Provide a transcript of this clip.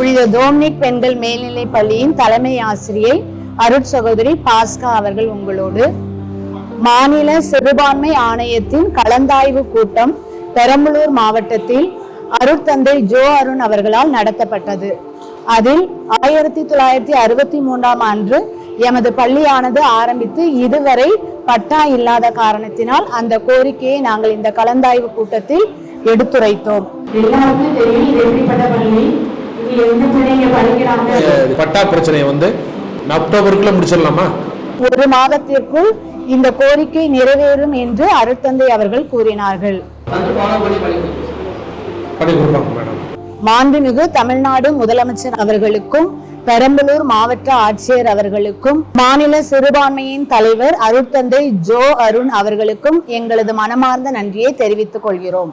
புனித டோம்னிக் பெண்கள் மேல்நிலைப் பள்ளியின் தலைமை ஆசிரியை அருட் சகோதரி பாஸ்கா அவர்கள் உங்களோடு. மாநில சிறுபான்மை ஆணையத்தின் கலந்தாய்வு கூட்டம் பெரம்பலூர் மாவட்டத்தில் அருட்தந்தை ஜோ அருண் அவர்களால் நடத்தப்பட்டது. அதில் ஆயிரத்தி தொள்ளாயிரத்தி அறுபத்தி மூன்றாம் ஆண்டு எமது பள்ளியானது ஆரம்பித்து இதுவரை பட்டா இல்லாத காரணத்தினால் அந்த கோரிக்கையை நாங்கள் இந்த கலந்தாய்வு கூட்டத்தில் எடுத்துரைத்தோம். எல்லாருக்கும் தெரியும் பட்டா பிரச்சனையை வந்து அக்டோபருக்குள்ள முடிச்சிடலாமா? ஒரு மாதத்திற்குள் இந்த கோரிக்கை நிறைவேறும் என்று அருட்தந்தை அவர்கள் கூறினார்கள். மாண்புமிகு தமிழ்நாடு முதலமைச்சர் அவர்களுக்கும் பெரம்பலூர் மாவட்ட ஆட்சியர் அவர்களுக்கும் மாநில சிறுபான்மையின் தலைவர் அருட்தந்தை ஜோ அருண் அவர்களுக்கும் எங்களது மனமார்ந்த நன்றியை தெரிவித்துக் கொள்கிறோம்.